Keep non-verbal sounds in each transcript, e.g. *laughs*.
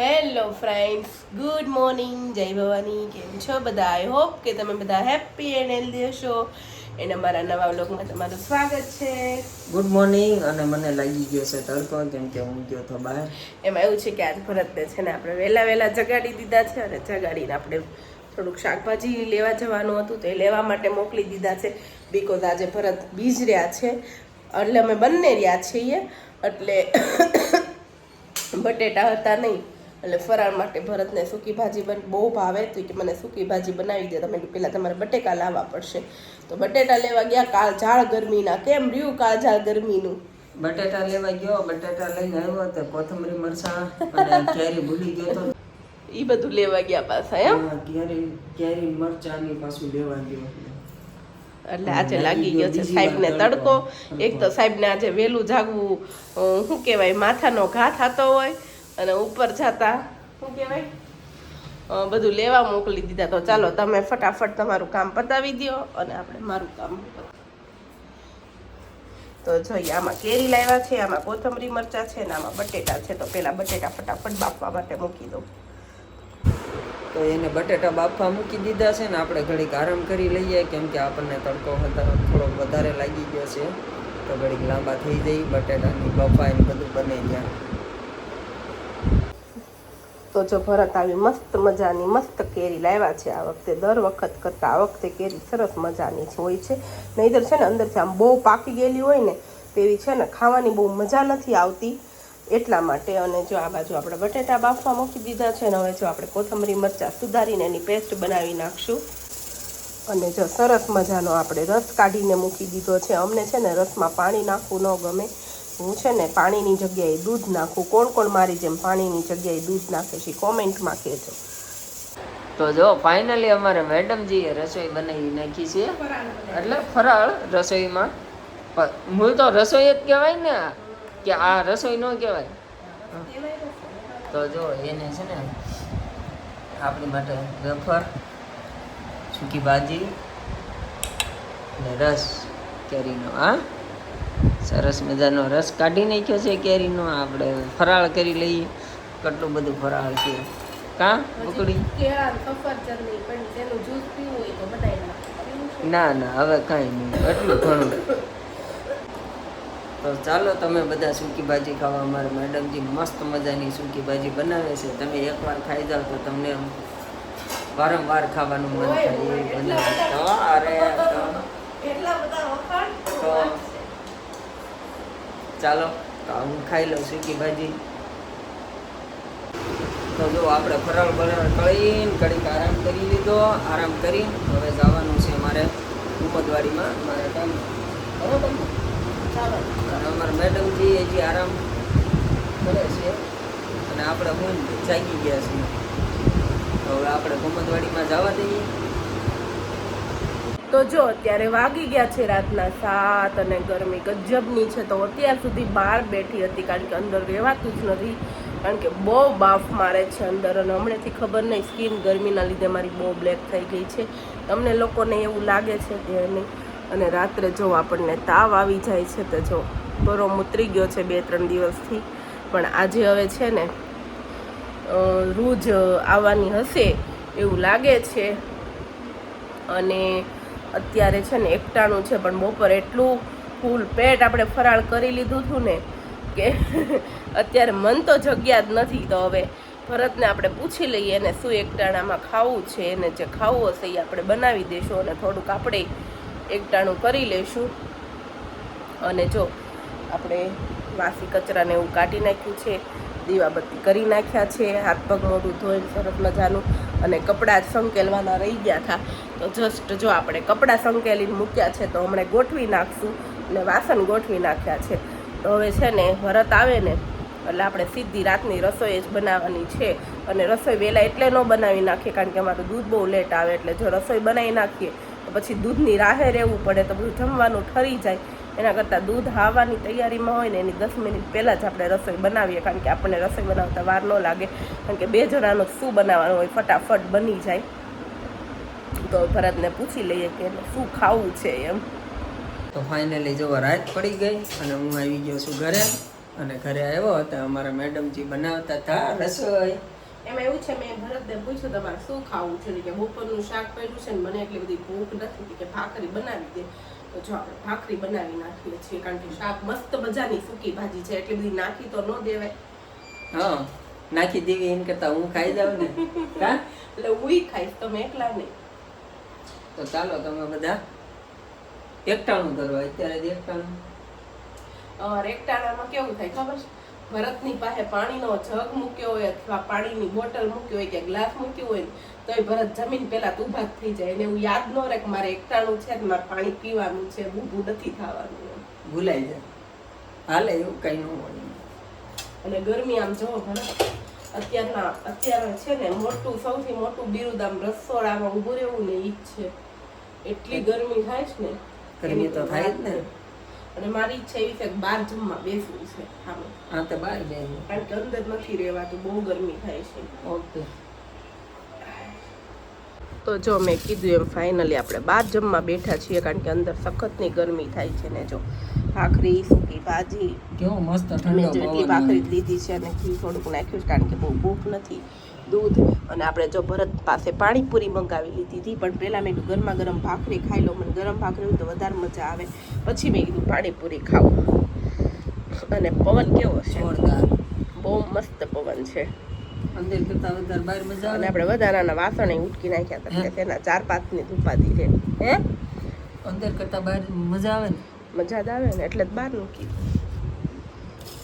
Hello friends good morning જય ભવાની કેમ છો બધા? આઈ હોપ કે તમે બધા હેપી એન્ડ હેલ્ધી હશો. એને મારા નવા વ્લોગમાં તમારું સ્વાગત છે. ગુડ મોર્નિંગ અને મને લાગી ગયો છે તડકો કેમ કે હું ગયો તો બહાર. એમાં એવું છે કે આજ ભરતને છે ને આપણે વહેલા વહેલા જગાડી દીધા છે અને જગાડીને આપણે થોડુંક શાકભાજી લેવા જવાનું હતું તો એ લેવા માટે મોકલી દીધા છે. બિકોઝ આજે ભરત બીજ રહ્યા છે. એટલે અમે બંને રહ્યા છીએ. એટલે *coughs* બટેટા હતા નહીં. એટલે ફરાળ માટે ભરતને સૂકી ભાજી બન બહુ ભાવે તો કે મને સૂકી ભાજી બનાવી દે. તમે પહેલાં તમારે બટેકા લાવવા પડશે. તો બટેટા લેવા ગયા કાળ ઝાડ ગરમીના. કેમ રહ્યું કાળ ઝાડ ગરમીનું? બટેટા લેવા ગયો. બટેટા લઈને આવ્યો તો કોથમરી મરચાં અને કેરી ભૂલી ગયો તો. એ બધું લેવા ગયા પાછા એમ? કેરી કેરી મરચાની પાછું લેવા ગયો. એટલે આજે લાગી ગયો છે સાહેબ સાહેબને તડકો. તડકો. એક તો સાહેબને આજે વહેલું જાગવું શું કહેવાય માથાનો ઘા થતો હોય. અને ઉપર જતા. શું કહેવાય? બધું લેવા મોકલી દીધા. તો ચાલો તમે ફટાફટ તમારું કામ પતાવી દો અને આપણે મારું કામ તો જોઈએ આમાં કેરી લાવ્યા છે આમાં કોથમરી મરચા છે ને આમાં બટેટા છે. તો પહેલાં બટેટા ફટાફટ બાફવા માટે મૂકી દઉં. તો એને બટેટા બાફવા મૂકી દીધા છે ને આપણે ઘડીક આરામ કરી લઈએ કેમ કે આપણને તડકો વધારે થોડો વધારે લાગી ગયો છે. તો ઘડીક લાંબા થઈ જાય બટેટાની બફાઈ ને બધું બને ગયા તો જો ભરત આવી મસ્ત મજાની, મસ્ત કેરી લાવ્યા છે આ વખતે, દર વખત કરતાં આ વખતે કેરી સરસ મજાની જ હોય છે. નહીંતર છે ને અંદરથી આમ બહુ પાકી ગયેલી હોય ને તેવી છે ને ખાવાની બહુ મજા નથી આવતી. એટલા માટે અને જો આ બાજુ આપણે બટેટા બાફવા મૂકી દીધા છે ને હવે જો આપણે કોથમરી મરચાં સુધારીને એની પેસ્ટ બનાવી નાખશું. અને જો સરસ મજાનો આપણે રસ કાઢીને મૂકી દીધો છે. અમને છે ને રસમાં પાણી નાખવું ન ગમે. હું છે ને પાણીની જગ્યાએ દૂધ નાખું. કોણ કોણ મારી જેમ પાણીની જગ્યાએ દૂધ નાખે છે કોમેન્ટમાં કહેજો. તો જો ફાઇનલી અમારે મેડમજીએ રસોઈ બનાવી નાખી છે. એટલે ફરાળ રસોઈમાં. મૂળ તો રસોઈ જ કહેવાય ને કે આ રસોઈ ન કહેવાય. તો જો, એને છે ને આપણી માટે વેફર, સૂકી ભાજી ને રસ કેરીનો, હા? સરસ મજાનો રસ કાઢી નાખ્યો છે કેરીનો. આપણે ફરાળ કરી લઈએ. કેટલું બધું ફરાળ છે. કા? ઉકળી ના ના હવે કાંઈ નહીં. એટલું ઘણું. તો ચાલો તમે બધા સૂકી ભાજી ખાવા. અમારા મેડમજી મસ્ત મજાની સૂકી ભાજી બનાવે છે. તમે એકવાર ખાઈ જાઓ તો તમને વારંવાર ખાવાનું મન થાય એ બનાવે. તો અરે તો ચાલો, તો હું ખાઈ લઉં સૂકી ભાજી. તો જો આપણે ફરાળ બરાળ કરીને કડીક આરામ કરી લીધો. આરામ કરી, હવે જવાનું છે મારે ઉમદવાડીમાં મારે કામ. બરાબર અમારા મેડમજી હજી આરામ કરે છે. અને આપણે હું જાગી ગયા છીએ. હવે આપણે ઉમદવાડીમાં જવા દઈએ. તો જો અત્યારે વાગી ગયા છે રાતના સાત અને ગરમી ગજબની છે, તો અત્યાર સુધી બહાર બેઠી હતી કારણ કે અંદર રહેવાતું જ નથી. કારણ કે બહુ બાફ મારે છે અંદર અને હમણાંથી ખબર નહીં, સ્કિન ગરમીના લીધે મારી બહુ બ્લેક થઈ ગઈ છે. તમને લોકોને એવું લાગે છે કે નહીં અને રાત્રે જો આપણને તાવ આવી જાય છે, તો જો બરો ઉતરી ગયો છે બે ત્રણ દિવસથી. પણ આજે હવે છે ને રૂજ આવવાની હશે એવું લાગે છે. અને અત્યારે છે ને એકટાણું છે, પણ બપોર એટલું ફૂલ પેટ આપણે ફરાળ કરી લીધું હતું ને કે અત્યારે મન તો જગ્યા જ નથી, તો હવે ભરતને આપણે પૂછી લઈએ એને શું એકટાણામાં ખાવું છે એને જે ખાવું હશે એ આપણે બનાવી દઈશું અને થોડુંક આપણે એકટાણું કરી લઈશું. અને જો આપણે વાસી કચરાને એવું કાઢી નાખ્યું છે, દીવાબત્તી કરી નાખ્યા છે, હાથ પગ મોઢું ધોઈને સરસ મજાનું અને કપડાં સંકેલવાના રહી ગયા હતા. તો જસ્ટ જો આપણે કપડાં સંકેલીને મૂક્યા છે, તો હમણાં ગોઠવી નાખશું અને વાસણ ગોઠવી નાખ્યા છે. તો હવે છે ને વરત આવે ને, એટલે આપણે સીધી રાતની રસોઈ જ બનાવવાની છે. અને રસોઈ વહેલા એટલે ન બનાવી નાખીએ, કારણ કે અમારું દૂધ બહુ લેટ આવે, એટલે જો રસોઈ બનાવી નાખીએ, તો પછી દૂધની રાહે રહેવું પડે, તો બધું જમવાનું ઠરી જાય. એના કરતાં દૂધ આવવાની તૈયારીમાં હોય ને એની દસ મિનિટ પહેલાં જ આપણે રસોઈ બનાવીએ કારણ કે આપણને રસોઈ બનાવતા વાર ન લાગે. કારણ કે બે જણાનો શું બનાવવાનું હોય ફટાફટ બની જાય. તો ભરતને પૂછી લઈએ કે શું ખાવું છે એમ. તો ફાઇનલી જો રાત પડી ગઈ અને હું આવી ગયો છું ઘરે. અને ઘરે આવ્યો હતો અમારા મેડમજી બનાવતા હતા રસોઈ. એમાં એવું છે મેં ભરતને પૂછ્યું તમારે શું ખાવું છે? કે બપોરનું શાક પડ્યું છે ને મને એટલી બધી ભૂખ નથી કે ભાખરી બનાવી દે. તો જો આપણે ભાખરી બનાવી નાખીએ છીએ કારણ કે શાક મસ્ત મજાની સૂકી ભાજી છે એટલી બધી નાખી તો ન દેવાય. હા નાખી દેવી એમ કરતા હું ખાઈ જાઉં ને? *laughs* હા? એટલે હું ખાઈશ તમે એકલા નહીં. તો ચાલો તમે બધા એકટાણું કરવા અત્યારે એકટાણું. રેકટાણામાં કેવું થાય ખબર છે? ભરતની પાસે પાણીનો જગ મૂક્યો હોય અથવા પાણીની બોટલ મૂકી હોય કે ગ્લાસ મૂક્યો હોય તો એ ભરત જમીન પહેલાં તો ઊભા થઈ જાય. એને એવું યાદ ન રહે કે મારે એકટાણું છે ને મારે પાણી પીવાનું છે ભૂભું નથી ખાવાનું. ભૂલાઈ જાય. હાલે એવું કંઈ ન હોય. અને ગરમી આમ જોવો ભરત અત્યારના અત્યારે છે ને મોટું સૌથી મોટું બિરુદ આમ રસોડામાં ઊભું રહેવું ને ઈ જ છે. એટલી ગરમી થાય છે ને ગરમી તો થાય જ ને. અને મારી ઈચ્છા એવી છે કે બહાર જમવા બેસવું છે હા તો બહાર બેસવું કારણ કે અંદર નથી રહેવાતું બહુ ગરમી થાય છે. ઓકે. તો જો મેં કીધું એમ ફાઇનલી આપણે બહાર જમવા બેઠા છીએ કારણ કે અંદર સખતની ગરમી થાય છે ને જો. ભાખરી સૂકી ભાજી. કેવો મસ્ત ઠંડો જેટલી ભાખરી લીધી છે અને ઘી થોડુંક નાખ્યું છે કારણ કે બહુ ભૂખ નથી. દૂધ અને આપણે જો ભરત પાસે પાણીપુરી મંગાવી લીધી હતી પણ પહેલાં મેં ગરમા ગરમ ભાખરી ખાઈ લો મને ગરમ ભાખરી તો વધારે મજા આવે. પછી મેં કીધું પાણીપુરી ખાવું અને પવન કેવો છે? બહુ મસ્ત પવન છે. અંદર કરતા વધારે બહાર મજા આવે. આપણે વધારાના વાસણે ઉટકી નાખ્યા હતા તેના ચાર પાંચની ધૂપાતી છે. હે? અંદર કરતા બહાર મજા આવે ને? મજા જ આવે ને એટલે જ બહાર મૂકી.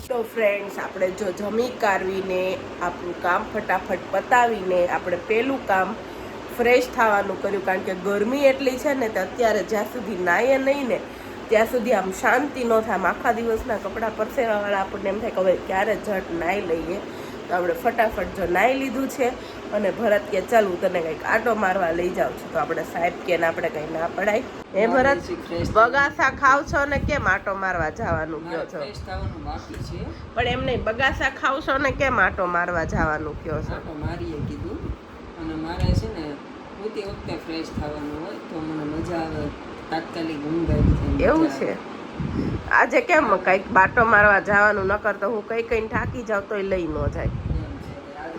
તો ફ્રેન્ડ્સ આપણે જો જમી કારવીને આપણું કામ ફટાફટ પતાવીને આપણે પહેલું કામ ફ્રેશ થવાનું કર્યું. કારણ કે ગરમી એટલી છે ને, તો અત્યારે જ્યાં સુધી નાહીએ નહીં ને, ત્યાં સુધી આમ શાંતિ ન થાય. આખા દિવસના કપડાં પરસેવાવાળા આપણને એમ થાય કે હવે ક્યારે જટ નાહી લઈએ. તો આપણે ફટાફટ જો નાહી લીધું છે અને ભરત કે ચાલ હું તને કંઈક આટો મારવા લઈ જાઉં છું. તો આપણે સાહેબ કે આપણે કંઈ ના પડાય. હે ભરત બગાસા ખાવ છો ને કેમ આટો મારવા જવાનું કયો છો? બાકી છે. પણ એમ નહીં બગાસા ખાવ છો ને કેમ આટો મારવા જવાનું કયો છો? મારીએ કીધું. અને મારે છે ને પોતે વખતે ફ્રેશ થવાનું હોય તો મને મજા આવે. તાત્કાલિક ઊંઘ આવી એવું છે? આજે કેમ કંઈક બાટો મારવા જવાનું ન કરતો હું કઈ કઈ થાકી જાવ તો એ લઈ ન જાય.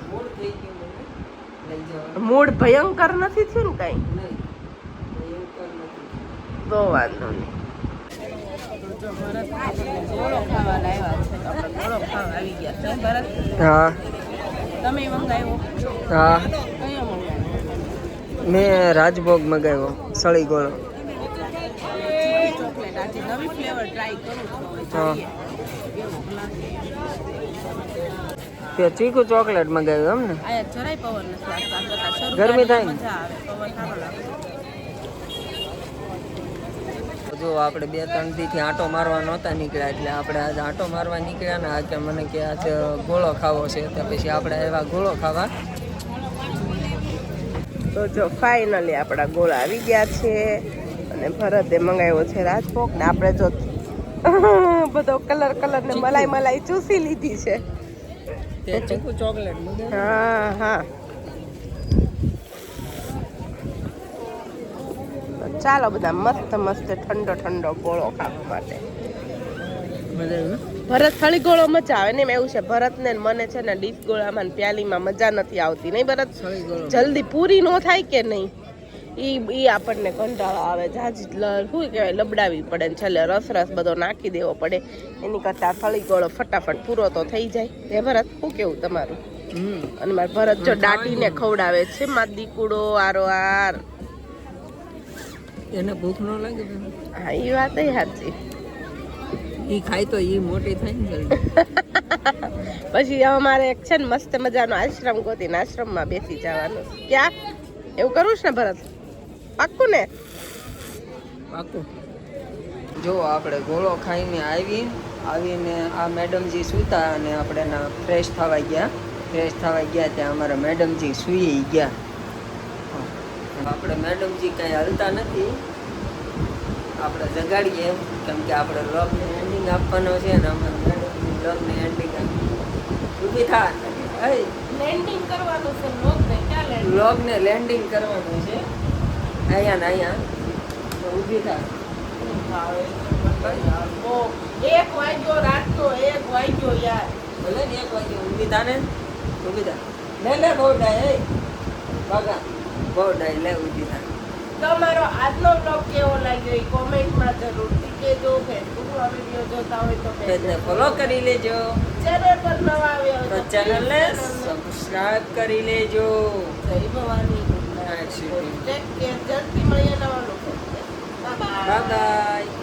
મૂળ થઈ ગયું મને લઈ જવાનું મૂડ ભયંકર નથી થયું ને કાંઈ? નહીં એવું કર નથી તો વાંધો નહીં. ગોળો ખાવા લાવ્યા છે તો આપણે ગોળો ખાવા આવી ગયા છે ભરત હા. તમે મંગાવ્યો? હા. કયો મંગાવ્યો? મેં રાજભોગ મગાવ્યો સળી ગોળો. નવી ફ્લેવર ટ્રાય કરું તે ચીકુ ચોકલેટ મંગાવ્યું એમ ને? જરાય પવન નથી ગરમી થાય જો આપણે બે ત્રણ દીથી આંટો મારવા નહોતા નીકળ્યા એટલે આપણે આજે આંટો મારવા નીકળ્યા ને આજે કે મને કે આજે ગોળો ખાવો છે તો પછી આપણે એવા ગોળો ખાવા. તો જો ફાઇનલી આપણા ગોળા આવી ગયા છે. અને ભરતે મંગાવ્યો છે રાજભોગ ને આપણે જો *laughs* બધો કલર કલર ને મલાઈ મલાઈ ચૂસી લીધી છે. હા હા. ચાલો બધા મસ્ત મસ્ત ઠંડો ઠંડો ગોળો ખાવા માટે. ભરત થળી ગોળો મજા આવે ને એમ એવું છે. ભરત ને મને છે ને ડીશ ગોળામાં પ્યાલીમાં મજા નથી આવતી. નહીં ભરત? જલ્દી પૂરી નો થાય કે નહીં? ઈ ઈ આપણને કંટાળો આવે. જાજી શું કહેવાય લબડાવી પડે ને છેલ્લે રસ રસ બધો નાખી દેવો પડે. એની કરતાં થળી ગોળો ફટાફટ પૂરો તો થઈ જાય. હે ભરત શું કેવું તમારું? હમ. અને મારે ભરત જો દાટીને ખવડાવે છે માર દીકુડો આરો આર. એને ભૂખ ન લાગે હા એ વાત સાચી. એ ખાય તો એ મોટી થાય ને *laughs* પછી અમારે એક છે ને મસ્ત મજાનો આશ્રમ ગોતીને આશ્રમમાં બેસી જવાનું. ક્યાં? એવું કરવું છે ને ભરત? પાક્કું ને? પાકું જો આપણે ગોળો ખાઈને આવી આવીને આ મેડમજી સૂતા અને આપણે ના ફ્રેશ થવા ગયા. ફ્રેશ થવા ગયા ત્યાં અમારા મેડમજી સૂઈ ગયા. આપણે મેડમજી કાંઈ હલતા નથી. આપણે જગાડીએ કેમ કે આપણે લોગને એન્ડિંગ આપવાનો છે ને અમારા મેડમજી લોગને એન્ડિંગ ઊભી થા. હે લેન્ડિંગ કરવાનું છે લોક ને ક્યાં લેન્ડિંગ વ્લોગને લેન્ડિંગ કરવાનું છે. અહીંયા ને અહીંયા. ઊભી થા ભાઈ એક વાગ્યો રાતનો એક વાગ્યો યાર. ભલે ને એક વાગ્યો ઊંઘી તા ને? ઊંઘી તા લે લે બહુ ડાય એ બગા બહુ ડાય લે ઊંઘી તા તમારો આજનો બ્લોગ કેવો લાગ્યો એ કોમેન્ટમાં જરૂરથી કહેજો ફેસબુકમાં વીડિયો જોતા હોય તો પેજને ફોલો કરી લેજો. ચેનલ પર નવા આવ્યો તો ચેનલને સબસ્ક્રાઇબ કરી લેજો. જય ભવાની. ટેક કેર જલ્દી મળીએ નવા લોકો. બાય.